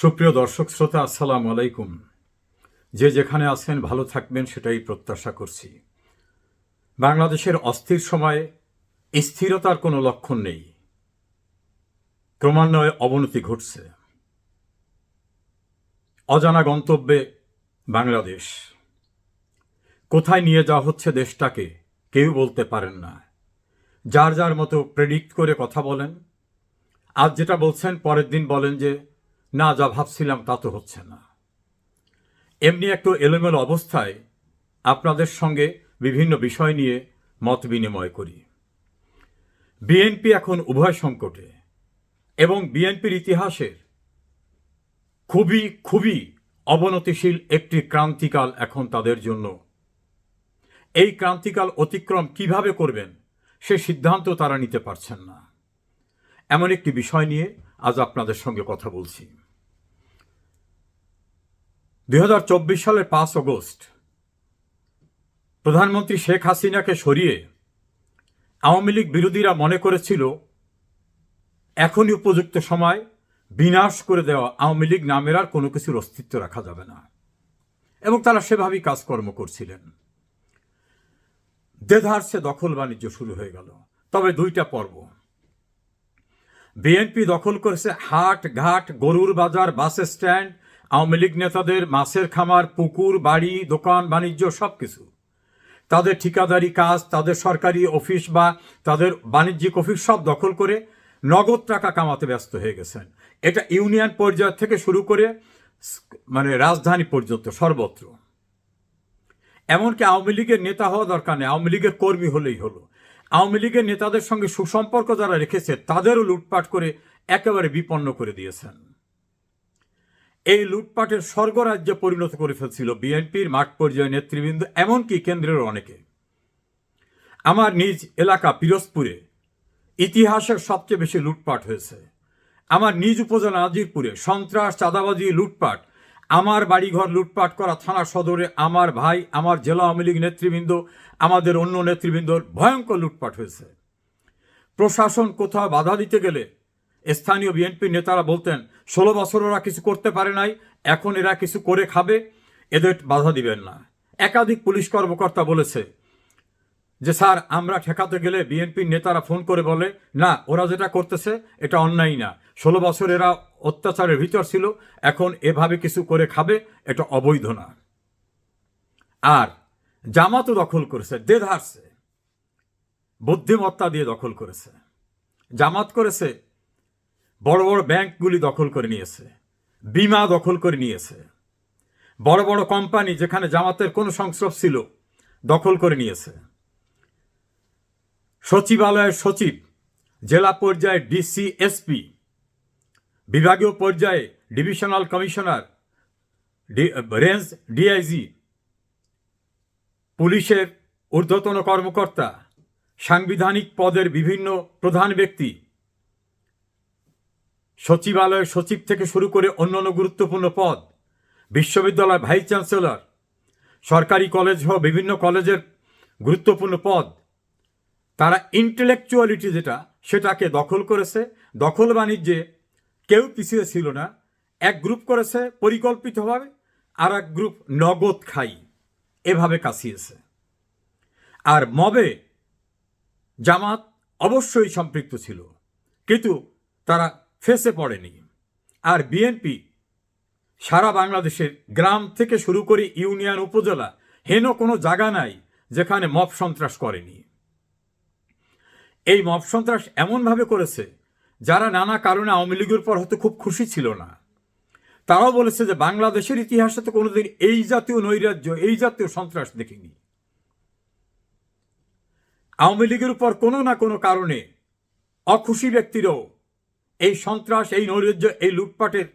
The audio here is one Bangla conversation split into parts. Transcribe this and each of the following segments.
সুপ্রিয় দর্শক শ্রোতা, আসসালামু আলাইকুম। যে যেখানে আছেন, ভালো থাকবেন, সেটাই প্রত্যাশা করছি। বাংলাদেশের অস্থির সময়ে স্থিরতার কোনো লক্ষণ নেই। ক্রমান্বয়ে অবনতি ঘটছে। অজানা গন্তব্যে বাংলাদেশ। কোথায় নিয়ে যাওয়া হচ্ছে দেশটাকে কেউ বলতে পারেন না। যার যার মতো প্রেডিক্ট করে কথা বলেন। আজ যেটা বলছেন, পরের দিন বলেন যে না যা ভাবছিলাম তা তো হচ্ছে না। এমনি একটু এলোমেলো অবস্থায় আপনাদের সঙ্গে বিভিন্ন বিষয় নিয়ে মত বিনিময় করি। বিএনপি এখন উভয় সংকটে এবং বিএনপির ইতিহাসের খুবই খুবই অবনতিশীল একটি ক্রান্তিকাল এখন তাদের জন্য। এই ক্রান্তিকাল অতিক্রম কীভাবে করবেন সে সিদ্ধান্ত তারা নিতে পারছেন না। এমন একটি বিষয় নিয়ে আজ আপনাদের সঙ্গে কথা বলছি। দুই হাজার চব্বিশ সালের পাঁচ অগস্ট, প্রধানমন্ত্রী শেখ হাসিনাকে সরিয়ে আওয়ামী লীগ বিরোধীরা মনে করেছিল, এখনই উপযুক্ত সময়, বিনাশ করে দেওয়া আওয়ামী লীগ নামের আর কোনো কিছুর অস্তিত্ব রাখা যাবে না। এবং তারা সেভাবেই কাজকর্ম করছিলেন। দেধারসে দখল বাণিজ্য শুরু হয়ে গেল। তবে দুইটা পর্ব। বিএনপি দখল করেছে হাট, ঘাট, গরুর বাজার, বাস স্ট্যান্ড আওয়ামী লীগ নেতাদের মাছের খামার, পুকুর, বাড়ি, দোকান, বাণিজ্য সব কিছু তাদের ঠিকাদারি কাজ, তাদের সরকারি অফিস বা তাদের বাণিজ্যিক অফিস সব দখল করে নগদ টাকা কামাতে ব্যস্ত হয়ে গেছেন। এটা ইউনিয়ন পর্যায় থেকে শুরু করে মানে রাজধানী পর্যন্ত সর্বত্র। এমনকি আওয়ামী লীগের নেতা হওয়া দরকার নেই, আওয়ামী লীগের কর্মী হলেই হলো। আওয়ামী লীগের নেতাদের সঙ্গে সুসম্পর্ক যারা রেখেছে, তাদেরও লুটপাট করে একেবারে বিপন্ন করে দিয়েছেন। এই লুটপাটের স্বর্গরাজ্যে পরিণত করে ফেলছিল বিএনপির মাঠ পর্যায়ে নেতৃবৃন্দ, এমনকি কেন্দ্রের অনেকে। আমার নিজ এলাকা পিরোজপুরে ইতিহাসের সবচেয়ে বেশি লুটপাট হয়েছে। আমার নিজ উপজেলা নাজিরপুরে সন্ত্রাস, চাঁদাবাজি, লুটপাট, আমার বাড়িঘর লুটপাট করা থানা সদরে আমার ভাই, আমার জেলা আওয়ামী লীগ নেতৃবৃন্দ, আমাদের অন্য নেতৃবৃন্দর ভয়ঙ্কর লুটপাট হয়েছে। প্রশাসন কোথাও বাধা দিতে গেলে স্থানীয় বিএনপি নেতারা বলতেন, ষোলো বছর ওরা কিছু করতে পারে নাই, এখন এরা কিছু করে খাবে, এদের বাধা দিবেন না। একাধিক পুলিশ কর্মকর্তা বলেছে যে, স্যার, আমরা ঠেকাতে গেলে বিএনপির নেতারা ফোন করে বলে, না, ওরা যেটা করতেছে, এটা অন্যায় না। ষোলো বছর এরা অত্যাচারের ভিতর ছিল, এখন এভাবে কিছু করে খাবে, এটা অবৈধ না। আর জামাতও দখল করেছে, দেধারছে, বুদ্ধিমত্তা দিয়ে দখল করেছে। জামাত করেছে বড় বড় ব্যাংকগুলি দখল করে নিয়েছে, বিমা দখল করে নিয়েছে। বড় বড় কোম্পানি যেখানে জামাতের কোনো সংস্রব ছিল দখল করে নিয়েছে। সচিবালয়ের সচিব, জেলা পর্যায়ে ডিসি এসপি বিভাগীয় পর্যায়ে ডিভিশনাল কমিশনার রেঞ্জ ডিআইজি, পুলিশের ঊর্ধ্বতন কর্মকর্তা, সাংবিধানিক পদের বিভিন্ন প্রধান ব্যক্তি সচিবালয়ের সচিব থেকে শুরু করে অন্যান্য গুরুত্বপূর্ণ পদ, বিশ্ববিদ্যালয় ভাইস চ্যান্সেলর, সরকারি কলেজ সহ বিভিন্ন কলেজের গুরুত্বপূর্ণ পদ। তারা ইন্টেলেকচুয়ালিটি যেটা, সেটাকে দখল করেছে। দখল বাণিজ্যে কেউ পিছিয়ে ছিল না। এক গ্রুপ করেছে পরিকল্পিতভাবে, আর এক গ্রুপ নগদ খাই, এভাবে কাছিয়েছে আর মবে জামাত অবশ্যই সম্পৃক্ত ছিল। কিন্তু তারা ফেসে পড়েনি। আর বিএনপি সারা বাংলাদেশের গ্রাম থেকে শুরু করে ইউনিয়ন, উপজেলা, হেন কোনো জায়গা নাই যেখানে মব সন্ত্রাস করেনি। এই মব সন্ত্রাস এমনভাবে করেছে যারা নানা কারণে আওয়ামী লীগের পর হয়তো খুব খুশি ছিল না। তারাও বলেছে যে বাংলাদেশের ইতিহাসে তো কোনোদিন এই জাতীয় নৈরাজ্য, এই জাতীয় সন্ত্রাস দেখিনি। আওয়ামী লীগের উপর কোনো না কোনো কারণে অখুশি ব্যক্তিরাও এই সন্ত্রাস, এই নৈরাজ্য, এই লুটপাটের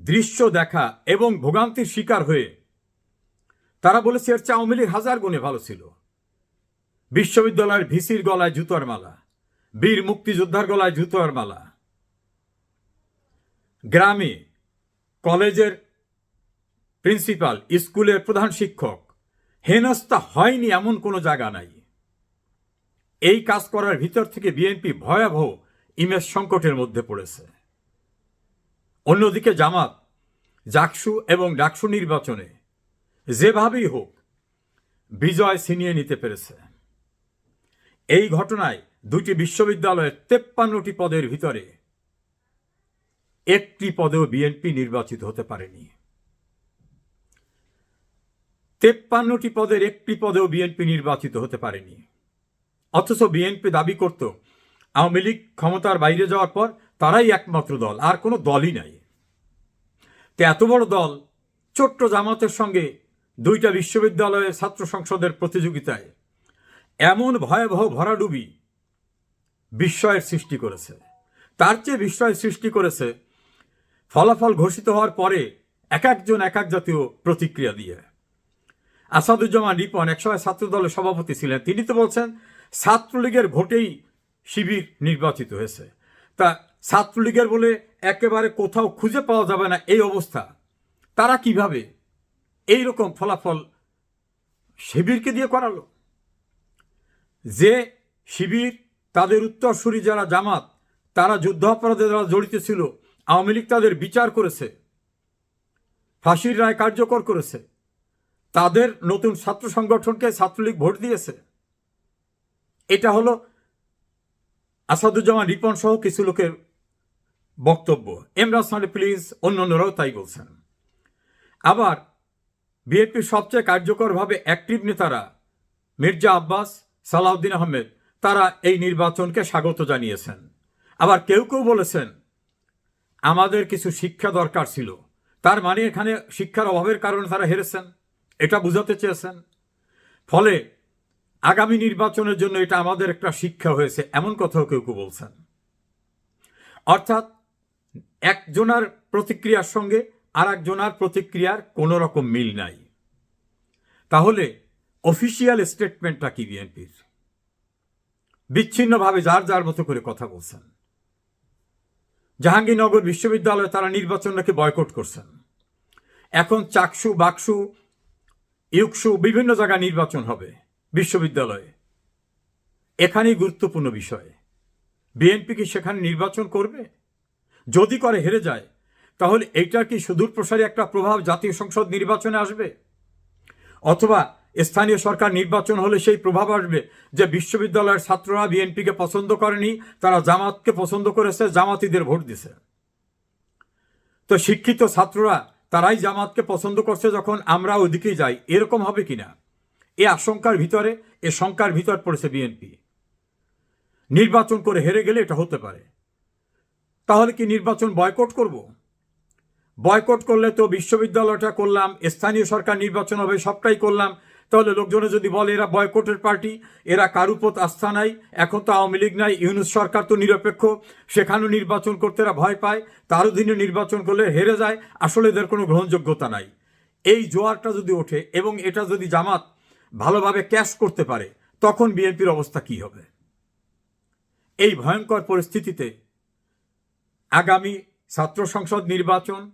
দৃশ্য দেখা এবং ভোগান্তির শিকার হয়ে তারা বলেছে, এর চেয়ে আওয়ামী লীগ হাজার গুণে ভালো ছিল। বিশ্ববিদ্যালয়ের ভিসির গলায় জুতোর মালা, বীর মুক্তিযোদ্ধার গলায় জুতোর মালা। গ্রামে কলেজের প্রিন্সিপাল, স্কুলের প্রধান শিক্ষক হেনস্থা হয়নি এমন কোনো জায়গা নাই। এই কাজ করার ভিতর থেকে বিএনপি ভয়াবহ ইমেজ সংকটের মধ্যে পড়েছে। অন্যদিকে জামাত, জাকসু এবং ডাকসু নির্বাচনে যেভাবেই হোক বিজয় ছিনিয়ে নিতে পেরেছে। এই ঘটনায় দুটি বিশ্ববিদ্যালয়ের তেপ্পান্নটি পদের ভিতরে একটি পদেও বিএনপি নির্বাচিত হতে পারেনি। তেপ্পান্নটি পদের একটি পদেও বিএনপি নির্বাচিত হতে পারেনি। অথচ বিএনপি দাবি করত আওয়ামী লীগ ক্ষমতার বাইরে যাওয়ার পর তারাই একমাত্র দল, আর কোনো দলই নাই। তো এত বড় দল ছোট্ট জামাতের সঙ্গে দুইটা বিশ্ববিদ্যালয়ের ছাত্র সংসদের প্রতিযোগিতায় এমন ভয়াবহ ভরাডুবি বিস্ময়ের সৃষ্টি করেছে। তার চেয়ে বিস্ময় সৃষ্টি করেছে ফলাফল ঘোষিত হওয়ার পরে এক একজন এক এক জাতীয় প্রতিক্রিয়া দিয়ে। আসাদুজ্জামান রিপন, একসময় ছাত্র দলের সভাপতি ছিলেন। তিনি তো বলছেন, ছাত্রলীগের ভোটেই শিবির নির্বাচিত হয়েছে। তা ছাত্রলীগের বলে একেবারে কোথাও খুঁজে পাওয়া যাবে না এই অবস্থা। তারা কীভাবে এই রকম ফলাফল শিবিরকে দিয়ে করালো? যে শিবির, তাদের উত্তরসূরি যারা জামাত, তারা যুদ্ধাপরাধে যারা জড়িত ছিল, আওয়ামী লীগ তাদের বিচার করেছে, ফাঁসির রায় কার্যকর করেছে, তাদের নতুন ছাত্র সংগঠনকে ছাত্রলীগ ভোট দিয়েছে। এটা হলো আসাদুজ্জামান রিপন সহ কিছু লোকের বক্তব্য। এমরাজ সালে প্লিজ অন্যান্যরাও তাই বলছেন। আবার বিএনপির সবচেয়ে কার্যকরভাবে অ্যাক্টিভ নেতারা মির্জা আব্বাস সালাউদ্দিন আহমেদ, তারা এই নির্বাচনকে স্বাগত জানিয়েছেন। আবার কেউ কেউ বলেছেন, আমাদের কিছু শিক্ষা দরকার ছিল। তার মানে এখানে শিক্ষার অভাবের কারণে তারা হেরেছেন। এটা বুঝাতে চেয়েছেন। ফলে আগামী নির্বাচনের জন্য এটা আমাদের একটা শিক্ষা হয়েছে, এমন কথাও কেউ কেউ বলছেন। অর্থাৎ একজনার প্রতিক্রিয়ার সঙ্গে আর একজনার প্রতিক্রিয়ার কোনো রকম মিল নাই। তাহলে অফিসিয়াল স্টেটমেন্টটা কি বিএনপির? বিচ্ছিন্নভাবে যার যার মতো করে কথা বলছেন। জাহাঙ্গীরনগর বিশ্ববিদ্যালয়ে তারা নির্বাচনটাকে বয়কট করছেন। এখন চাকসু, বাকসু, ইউকসু, বিভিন্ন জায়গায় নির্বাচন হবে। বিশ্ববিদ্যালয়ে। এখানেই গুরুত্বপূর্ণ বিষয়। বিএনপি কি সেখানে নির্বাচন করবে? যদি করে হেরে যায়, তাহলে এইটার কি সুদূর প্রসারী একটা প্রভাব জাতীয় সংসদ নির্বাচনে আসবে? অথবা স্থানীয় সরকার নির্বাচন হলে সেই প্রভাব আসবে যে বিশ্ববিদ্যালয়ের ছাত্ররা বিএনপিকে পছন্দ করেনি, তারা জামাতকে পছন্দ করেছে, জামাতিদের ভোট দিছে। তো শিক্ষিত ছাত্ররা তারাই জামাতকে পছন্দ করছে যখন আমরা ওইদিকেই যাই। এরকম হবে কিনা? এ আশঙ্কার ভিতরে, এ শঙ্কার ভিতর পড়েছে বিএনপি। নির্বাচন করে হেরে গেলে এটা হতে পারে। তাহলে কি নির্বাচন বয়কট করব? বয়কট করলে তো বিশ্ববিদ্যালয়টা করলাম, স্থানীয় সরকার নির্বাচন হবে, সবটাই করলাম। তাহলে লোকজনে যদি বলে এরা বয়কটের পার্টি, এরা কারুপত আস্থা নাই, এখন তো আওয়ামী লীগ নাই, ইউনুস সরকার তো নিরপেক্ষ, সেখানেও নির্বাচন করতে এরা ভয় পায়, তার অধীনে নির্বাচন করলে হেরে যায়, আসলে এদের কোনো গ্রহণযোগ্যতা নাই। এই জোয়ারটা যদি ওঠে এবং এটা যদি জামাত ভালোভাবে ক্যাশ করতে পারে, তখন বিএনপির অবস্থা কি হবে? এই ভয়ঙ্কর পরিস্থিতিতে আগামী ছাত্র সংসদ নির্বাচন,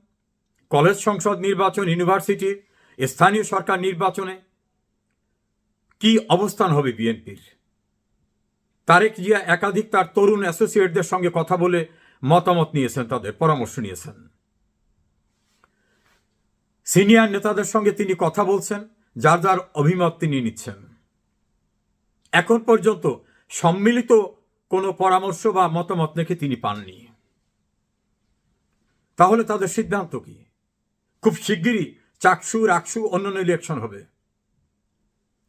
কলেজ সংসদ নির্বাচন, ইউনিভার্সিটি, স্থানীয় সরকার নির্বাচনে কি অবস্থান হবে বিএনপির? তারেক জিয়া একাধিক তার তরুণ অ্যাসোসিয়েটদের সঙ্গে কথা বলে মতামত নিয়েছেন, তাদের পরামর্শ নিয়েছেন। সিনিয়র নেতাদের সঙ্গে তিনি কথা বলছেন। যার যার অভিমত তিনি নিচ্ছেন। এখন পর্যন্ত সম্মিলিত কোনো পরামর্শ বা মতামত নাকি তিনি পাননি। তাহলে তাদের সিদ্ধান্ত কি? খুব শিগগিরই চাকসু, রাকসু অন্যান্য ইলেকশন হবে।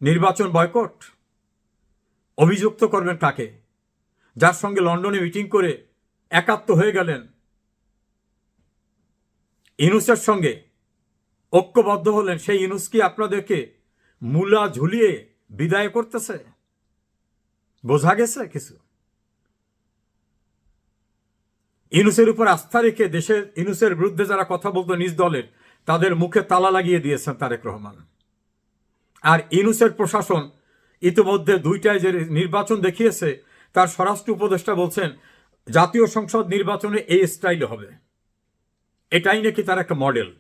নির্বাচন বয়কট অভিযুক্ত করবেন কাকে? যার সঙ্গে লন্ডনে মিটিং করে একাত্ম হয়ে গেলেন ইনুসের সঙ্গে ঐক্যবদ্ধ হলেন সেই ইনুস কি আপনাদেরকে মূলা ঝুলিয়ে বিদায় করতেছে? বোঝা গেছে কিছু? ইনুসের উপর আস্থা রেখে দেশের ইনুসের বিরুদ্ধে যারা কথা বলতো নিজ দলের, তাদের মুখে তালা লাগিয়ে দিয়েছেন তারেক রহমান। আর ইনুসের প্রশাসন ইতিমধ্যে দুইটায় যে নির্বাচন দেখিয়েছে, তার স্বরাষ্ট্র উপদেষ্টা বলছেন, জাতীয় সংসদ নির্বাচনে এই স্টাইলে হবে। এটাই নাকি তার একটা মডেল?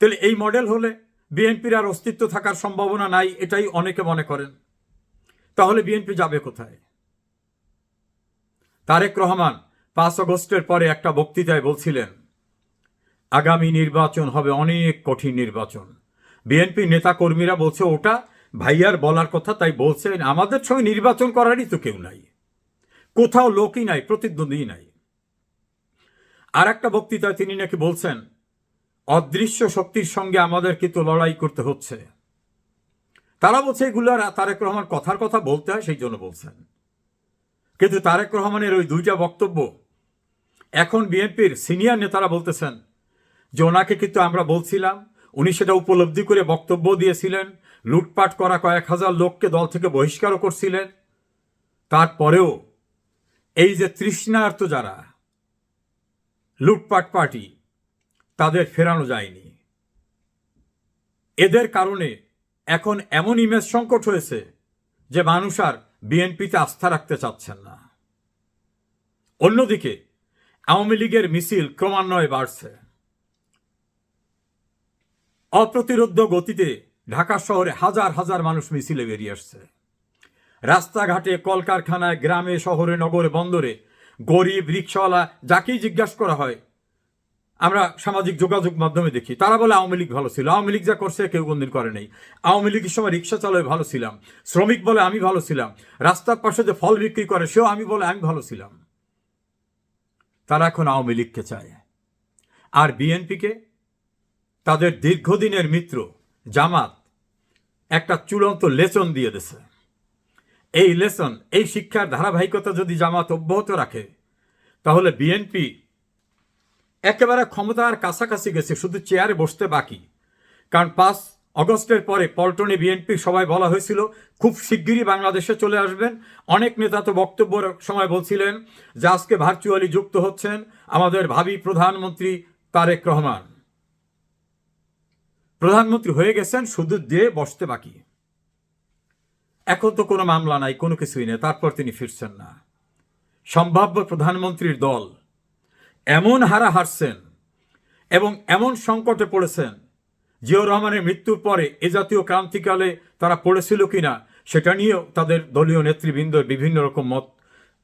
তাহলে এই মডেল হলে বিএনপির আর অস্তিত্ব থাকার সম্ভাবনা নাই, এটাই অনেকে মনে করেন। তাহলে বিএনপি যাবে কোথায়? তারেক রহমান পাঁচ আগস্টের পরে একটা বক্তৃতায় বলছিলেন, আগামী নির্বাচন হবে অনেক কঠিন নির্বাচন। বিএনপি নেতাকর্মীরা বলছে ওটা ভাইয়ার বলার কথা, তাই বলছেন আমাদের সঙ্গে নির্বাচন করারই তো কেউ নাই। কোথাও লোকই নাই প্রতিদ্বন্দ্বী নাই। আর একটা বক্তৃতায় তিনি নাকি বলছেন অদৃশ্য শক্তির সঙ্গে আমাদের কিন্তু লড়াই করতে হচ্ছে। তারা বলছে, এগুলো আর তারেক রহমান কথার কথা বলতে হয়, সেই জন্য বলছেন। কিন্তু তারেক রহমানের ওই দুইটা বক্তব্য, এখন বিএনপির সিনিয়র নেতারা বলতেছেন যে ওনাকে কিন্তু আমরা বলছিলাম, উনি সেটা উপলব্ধি করে বক্তব্য দিয়েছিলেন, লুটপাট করা কয়েক হাজার লোককে দল থেকে বহিষ্কারও করছিলেন। তারপরেও এই যে তৃষ্ণার্ত যারা, লুটপাট পার্টি তাদের ফেরানো যায়নি। এদের কারণে এখন এমন ইমেজ সংকট হয়েছে যে মানুষ আর বিএনপিতে আস্থা রাখতে চাচ্ছেন না। অন্যদিকে, আওয়ামী লীগের মিছিল ক্রমান্বয়ে বাড়ছে। অপ্রতিরোধ গতিতে ঢাকা শহরে হাজার হাজার মানুষ মিছিলে বেরিয়ে আসছে। রাস্তাঘাটে, কলকারখানায়, গ্রামে, শহরে, নগরে বন্দরে গরিব, রিক্সাওয়ালা, যাকেই জিজ্ঞাসা করা হয় আমরা সামাজিক যোগাযোগ মাধ্যমে দেখি। তারা বলে আওয়ামী লীগ ভালো ছিল। আওয়ামী লীগ যা করছে, কেউ কোনদিন করে নেই। আওয়ামী লীগের সময় রিক্সা চালায় ভালো ছিলাম। শ্রমিক বলে আমি ভালো ছিলাম। রাস্তার পাশে যে ফল বিক্রি করে, সেও আমি বলে আমি ভালো ছিলাম। তারা এখন আওয়ামী লীগকে চায়। আর বিএনপিকে? তাদের দীর্ঘদিনের মিত্র, জামাত, একটা চূড়ান্ত লেসন দিয়ে দিছে এই লেসন, এই শিক্ষার ধারাবাহিকতা যদি জামাত অব্যাহত রাখে, তাহলে বিএনপি একেবারে ক্ষমতার কাছাকাছি গেছে, শুধু চেয়ারে বসতে বাকি। কারণ পাঁচ অগস্টের পরে পল্টনে বিএনপি সবাই বলা হয়েছিল, খুব শিগগিরই বাংলাদেশে চলে আসবেন। অনেক নেতা তো বক্তব্যের সময় বলছিলেন যে আজকে ভার্চুয়ালি যুক্ত হচ্ছেন আমাদের ভাবি প্রধানমন্ত্রী তারেক রহমান। প্রধানমন্ত্রী হয়ে গেছেন, শুধু দিয়ে বসতে বাকি। এখন তো কোনো মামলা নাই, কোনো কিছুই নেই, তারপর তিনি ফিরছেন না। সম্ভাব্য প্রধানমন্ত্রীর দল এমন হারা হারছেন এবং এমন সংকটে পড়েছেন, জিয়াউর রহমানের মৃত্যুর পরে এ জাতীয় ক্রান্তিকালে তারা পড়েছিল কিনা, সেটা নিয়েও তাদের দলীয় নেতৃবৃন্দ বিভিন্ন রকম মত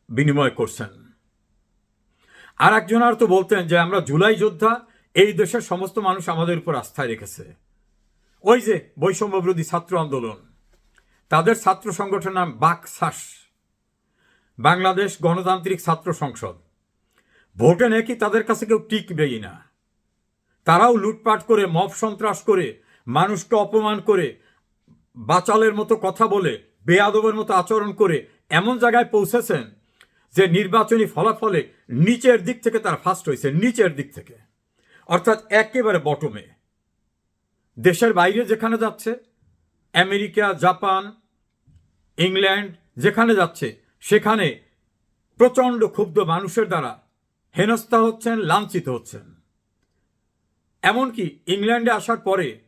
বিনিময় করছেন। আর একজন আর তো বলতেন যে, আমরা জুলাই যোদ্ধা, এই দেশের সমস্ত মানুষ আমাদের উপর আস্থায় রেখেছে। ওই যে বৈষম্য বিরোধী ছাত্র আন্দোলন, তাদের ছাত্র সংগঠনের নাম বাকসাস, বাংলাদেশ গণতান্ত্রিক ছাত্র সংসদ। ভোটে নাকি তাদের কাছে কেউ টিকবেই না। তারাও লুটপাট করে, মব সন্ত্রাস করে, মানুষকে অপমান করে, বাচালের মতো কথা বলে, বেয়াদবের মতো আচরণ করে এমন জায়গায় পৌঁছেছেন যে নির্বাচনী ফলাফলে নিচের দিক থেকে তারা ফার্স্ট হয়েছে, নিচের দিক থেকে। অর্থাৎ একেবারে বটমে দেশের বাইরে যেখানে যাচ্ছে, আমেরিকা, জাপান, ইংল্যান্ড যেখানে যাচ্ছে, সেখানে প্রচণ্ড ক্ষুব্ধ মানুষের দ্বারা হেনস্থা হচ্ছেন, লাঞ্ছিত হচ্ছেন। এমনকি ইংল্যান্ডে আসার পরে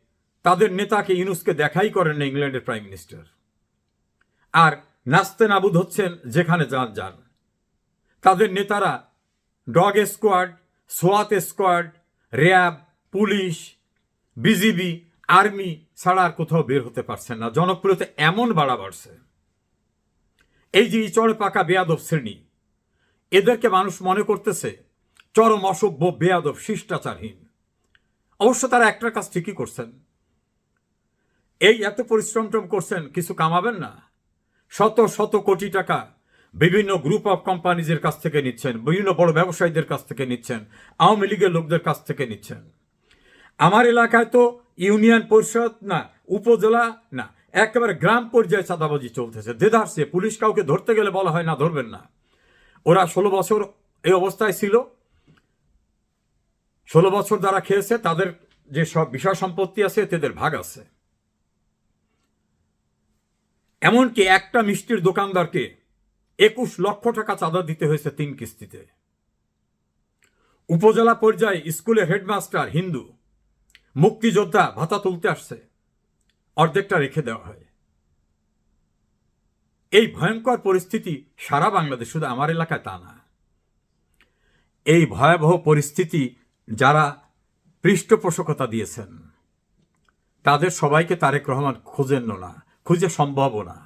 তাদের নেতাকে ইউনুসকে দেখাই করেন না ইংল্যান্ডের প্রাইম মিনিস্টার। আর নাস্তে নাবুদ হচ্ছেন যেখানে যান যান। তাদের নেতারা dog squad, সোয়াত squad, RAB, police, BGB, army ছাড়া আর কোথাও বের হতে পারছেন না। জনপ্রিয়তা এমন বাড়া বাড়ছে। এই যে চড়ে পাকা বেয়াদব শ্রেণি এদেরকে মানুষ মনে করতেছে, চরম অসভ্য, বেয়াদব, শিষ্টাচারহীন। অবশ্য তারা একটার কাজ ঠিকই করছেন। এই এত পরিশ্রম টম করছেন, কিছু কামাবেন না। শত শত কোটি টাকা বিভিন্ন গ্রুপ অফ কোম্পানিজের কাছ থেকে নিচ্ছেন, বিভিন্ন বড় ব্যবসায়ীদের কাছ থেকে নিচ্ছেন, আওয়ামী লীগের লোকদের কাছ থেকে নিচ্ছেন। আমার এলাকায় তো ইউনিয়ন পরিষদ না, উপজেলা না, একেবারে গ্রাম পর্যায়ে চাঁদাবাজি চলতেছে। দেদারসে, পুলিশ কাউকে ধরতে গেলে বলা হয় না, ধরবেন না। ওরা ষোলো বছর এই অবস্থায় ছিল। ষোলো বছর যারা খেয়েছে, তাদের যে সব বিষয় সম্পত্তি আছে, তাদের ভাগ আছে। এমনকি একটা মিষ্টির দোকানদারকে একুশ লক্ষ টাকা চাঁদা দিতে হয়েছে তিন কিস্তিতে। উপজেলা পর্যায়ে স্কুলের হেডমাস্টার হিন্দু, মুক্তিযোদ্ধা ভাতা তুলতে আসছে। অর্ধেকটা রেখে দেওয়া হয়। এই ভয়ঙ্কর পরিস্থিতি সারা বাংলাদেশ, শুধু আমার এলাকায় তা না। এই ভয়াবহ পরিস্থিতি যারা পৃষ্ঠপোষকতা দিয়েছেন, তাদের সবাইকে তারেক রহমান খুঁজেন না, খুঁজে সম্ভবও না।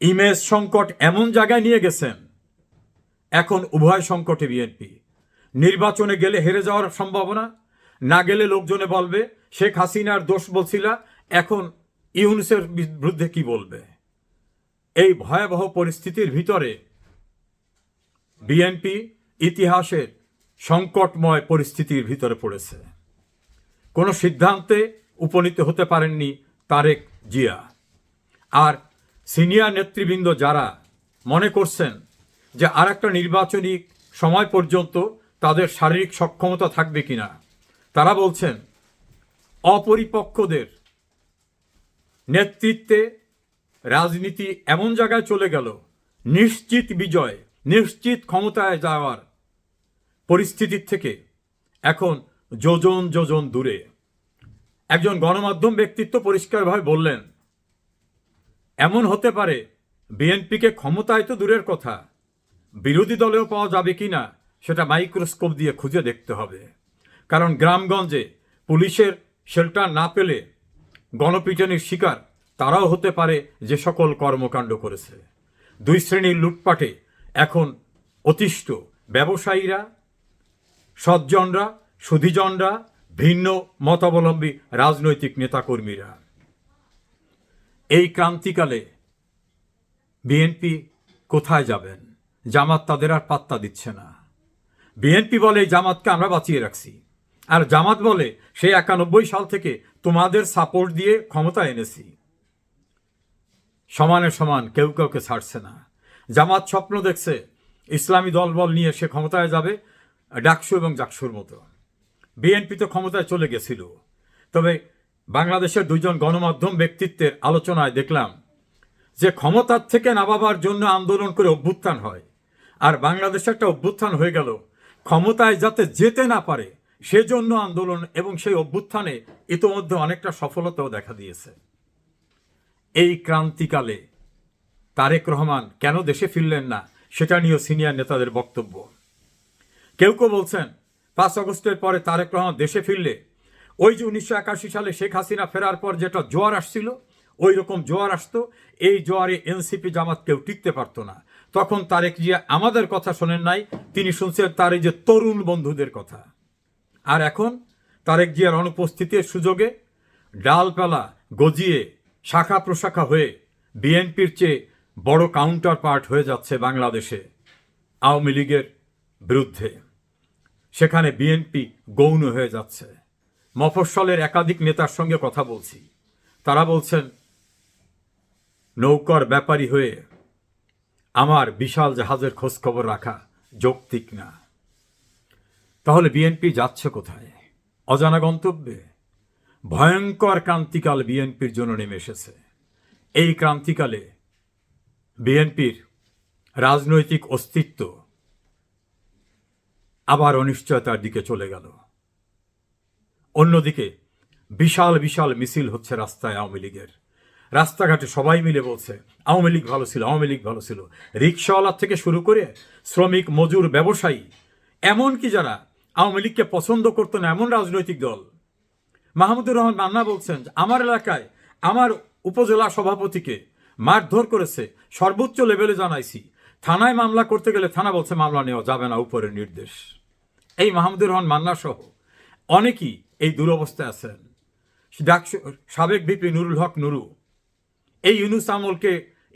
ইমেজ সংকট এমন জায়গায় নিয়ে গেছেন, এখন উভয় সংকটে বিএনপি। নির্বাচনে গেলে হেরে যাওয়ার সম্ভাবনা, না গেলে লোকজনে বলবে, শেখ হাসিনার দোষ বলছিলা, এখন ইউনুসের বিরুদ্ধে কি বলবে? ভয়াবহ পরিস্থিতির ভিতরে বিএনপি ইতিহাসের সংকটময় পরিস্থিতির ভিতরে পড়েছে। কোনো সিদ্ধান্তে উপনীত হতে পারেননি তারেক জিয়া। আর সিনিয়র নেতৃবৃন্দ যারা মনে করছেন যে আর একটা নির্বাচনী সময় পর্যন্ত তাদের শারীরিক সক্ষমতা থাকবে কিনা, তারা বলছেন, অপরিপক্কদের নেতৃত্বে রাজনীতি এমন জায়গায় চলে গেল, নিশ্চিত বিজয়, নিশ্চিত ক্ষমতায় যাওয়ার পরিস্থিতির থেকে এখন যোজন যোজন দূরে। একজন গণমাধ্যম ব্যক্তিত্ব পরিষ্কারভাবে বললেন, এমন হতে পারে বিএনপিকে ক্ষমতায় তো দূরের কথা, বিরোধী দলেও পাওয়া যাবে কিনা সেটা মাইক্রোস্কোপ দিয়ে খুঁজে দেখতে হবে। কারণ গ্রামগঞ্জে পুলিশের শেল্টার না পেলে গণপিটনের শিকার তারাও হতে পারে যে সকল কর্মকাণ্ড করেছে। দুই শ্রেণির লুটপাটে এখন অতিষ্ঠ ব্যবসায়ীরা, সজ্জনরা, সুধীজনরা, ভিন্ন মতাবলম্বী রাজনৈতিক নেতাকর্মীরা। এই ক্রান্তিকালে বিএনপি কোথায় যাবেন? জামাত তাদের আর পাত্তা দিচ্ছে না। বিএনপি বলে জামাতকে আমরা বাঁচিয়ে রাখছি। আর জামাত বলে সেই একানব্বই সাল থেকে তোমাদের সাপোর্ট দিয়ে ক্ষমতা এনেছি। সমানে সমান কেউ কাউকে ছাড়ছে না। জামাত স্বপ্ন দেখছে ইসলামী দলবল নিয়ে সে ক্ষমতায় যাবে, ডাকসু এবং জাকসুর মতো। বিএনপি তো ক্ষমতায় চলে গেছিল। তবে বাংলাদেশের দুইজন গণমাধ্যম ব্যক্তিত্বের আলোচনায় দেখলাম যে ক্ষমতার থেকে নামাবার জন্য আন্দোলন করে অভ্যুত্থান হয়। আর বাংলাদেশে একটা অভ্যুত্থান হয়ে গেল। ক্ষমতায় যাতে যেতে না পারে, সেজন্য আন্দোলন এবং সেই অভ্যুত্থানে ইতোমধ্যে অনেকটা সফলতাও দেখা দিয়েছে। এই ক্রান্তিকালে তারেক রহমান কেন দেশে ফিরলেন না, সেটা নিয়েও সিনিয়র নেতাদের বক্তব্য। কেউ কেউ বলছেন, পাঁচ আগস্টের পরে তারেক রহমান দেশে ফিরলে, ওই যে উনিশশো একাশি সালে শেখ হাসিনা ফেরার পর যেটা জোয়ার আসছিল, ওই রকম জোয়ার আসতো, এই জোয়ারে এনসিপি জামাত কেউ টিকতে পারতো না। তখন তারেক জিয়া আমাদের কথা শোনেন নাই, তিনি শুনছেন তার এই যে তরুণ বন্ধুদের কথা। আর এখন তারেক জিয়ার অনুপস্থিতির সুযোগে ডালপালা গজিয়ে শাখা প্রশাখা হয়ে বিএনপির চেয়ে বড় কাউন্টার পার্ট হয়ে যাচ্ছে বাংলাদেশে আওয়ামী লীগের বিরুদ্ধে। সেখানে বিএনপি গৌণ হয়ে যাচ্ছে। মফস্বলের একাধিক নেতার সঙ্গে কথা বলছি। তারা বলছেন, নৌকর ব্যাপারী হয়ে আমার বিশাল জাহাজের খোঁজখবর রাখা যৌক্তিক না। তাহলে বিএনপি যাচ্ছে কোথায়? অজানা গন্তব্যে? ভয়ঙ্কর ক্রান্তিকাল বিএনপির জন্য নেমে এসেছে। এই ক্রান্তিকালে বিএনপির রাজনৈতিক অস্তিত্ব আবার অনিশ্চয়তার দিকে চলে গেল। অন্যদিকে বিশাল বিশাল মিছিল হচ্ছে রাস্তায় আওয়ামী লীগের। রাস্তাঘাটে সবাই মিলে বলছে, আওয়ামী লীগ ভালো ছিল, আওয়ামী লীগ ভালো ছিল। রিক্সাওয়ালার থেকে শুরু করে শ্রমিক, মজুর, ব্যবসায়ী, এমনকি যারা আওয়ামী লীগকে পছন্দ করতো না এমন রাজনৈতিক দল মাহমুদুর রহমান মান্না বলছেন, আমার এলাকায় আমার উপজেলা সভাপতিকে মারধর করেছে, সর্বোচ্চ লেভেলে জানাইছি। থানায় মামলা করতে গেলে থানা বলছে, মামলা নেওয়া যাবে না, উপরের নির্দেশ। এই মাহমুদুর রহমান মান্না সহ অনেকেই এই দুরবস্থায় আছেন। ডাকসু, সাবেক বিপি নুরুল হক নুরু, এই ইউনুস আমলকে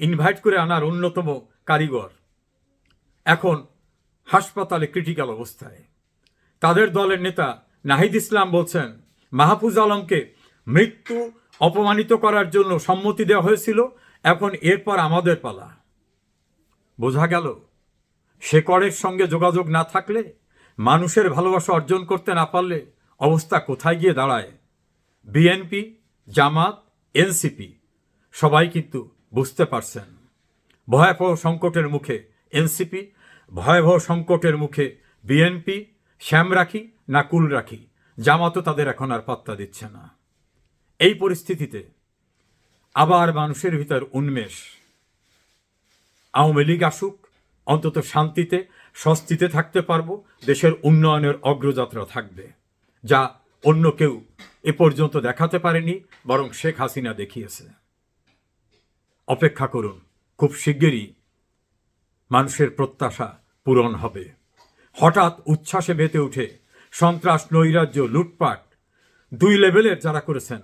ইনভাইট করে আনার অন্যতম কারিগর। এখন হাসপাতালে ক্রিটিক্যাল অবস্থায়। তাদের দলের নেতা নাহিদ ইসলাম বলছেন মাহফুজ আলমকে মৃত্যু অপমানিত করার জন্য সম্মতি দেওয়া হয়েছিল, এখন এরপর আমাদের পালা। বোঝা গেল, শেকড়ের সঙ্গে যোগাযোগ না থাকলে, মানুষের ভালোবাসা অর্জন করতে না পারলে অবস্থা কোথায় গিয়ে দাঁড়ায়? বিএনপি, জামাত, এনসিপি, সবাই কিন্তু বুঝতে পারছেন। ভয়াবহ সংকটের মুখে এনসিপি, ভয়াবহ সংকটের মুখে বিএনপি শ্যাম রাখি না কুল রাখি জামাতও তাদের এখন আর পাত্তা দিচ্ছে না। এই পরিস্থিতিতে আবার মানুষের ভিতর উন্মেষ। আওয়ামী লীগ আসুক, অন্তত শান্তিতে, স্বস্তিতে থাকতে পারব, দেশের উন্নয়নের অগ্রযাত্রা থাকবে, যা অন্য কেউ এ পর্যন্ত দেখাতে পারেনি, বরং শেখ হাসিনা দেখিয়েছে। অপেক্ষা করুন, খুব শিগগিরই মানুষের প্রত্যাশা পূরণ হবে। হঠাৎ উচ্ছ্বাসে মেতে উঠে সন্ত্রাস, নৈরাজ্য, লুটপাট, দুই লেভেলের যারা করেছেন,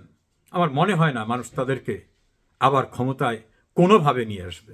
আমার মনে হয় না মানুষ তাদেরকে আবার ক্ষমতায় কোনোভাবে নিয়ে আসবে।